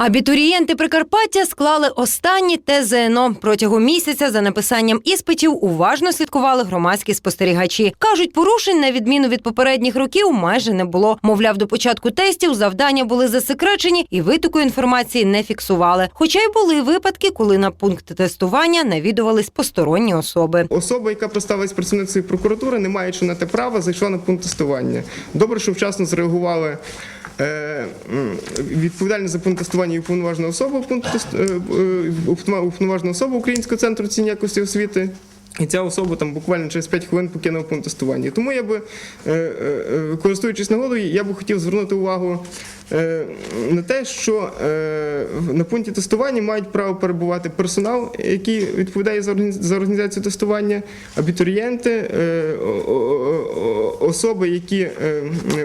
Абітурієнти Прикарпаття склали останні ТЗНО. Протягом місяця за написанням іспитів уважно слідкували громадські спостерігачі. Кажуть, порушень на відміну від попередніх років майже не було. Мовляв, до початку тестів завдання були засекречені і витоку інформації не фіксували. Хоча й були випадки, коли на пункт тестування навідувались посторонні особи. Особа, яка представилась працівницею прокуратури, не маючи на те права, зайшла на пункт тестування. Добре, що вчасно зреагували. е, м, за пункт тестування і уповноважена особа е, е, уповно- уповноважена особа Українського центру оцінювання якості освіти. І ця особа там буквально через 5 хвилин покинула пункт тестування. Тому я би, е, користуючись нагодою, я би хотів звернути увагу на те, що на пункті тестування мають право перебувати персонал, який відповідає за органі- за організацію тестування, абітурієнти, особи, які е,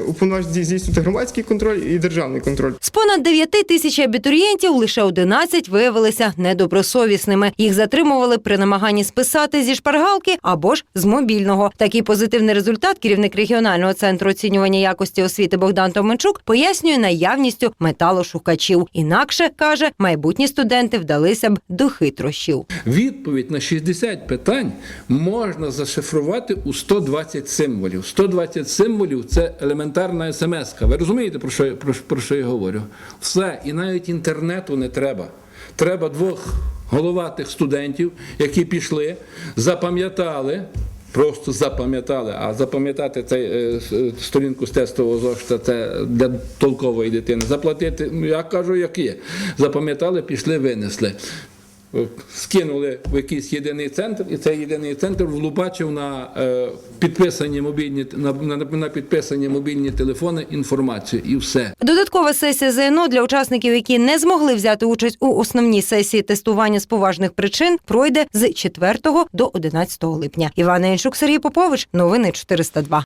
уповноважені здійснювати громадський контроль і державний контроль. З понад 9 тисяч абітурієнтів лише 11 виявилися недобросовісними. Їх затримували при намаганні списати зі шпаргалки або ж з мобільного. Такий позитивний результат керівник регіонального центру оцінювання якості освіти Богдан Томенчук пояснює наявністю металошукачів. Інакше каже, майбутні студенти вдалися б до хитрощів. Відповідь на 60 питань можна зашифрувати у 120 символів. 120 символів це елементарна смс. -ка. Ви розумієте, про що, про, про що я говорю? Все, і навіть інтернету не треба. Треба двох головатих студентів, які пішли, запам'ятали. Просто запам'ятали, а запам'ятати цей е, сторінку з тестового зошита це для толкової дитини. Заплатити, ну я кажу, як є. Запам'ятали, пішли, винесли. Е, Скинули в якийсь єдиний центр, і цей єдиний центр влупачив на е, підписані мобільні на, на, підписані мобільні телефони інформацію і все. Додаткова сесія ЗНО для учасників, які не змогли взяти участь у основній сесії тестування з поважних причин, пройде з 4 до 11 липня. Івана Янчук, Сергій Попович. Новини 402.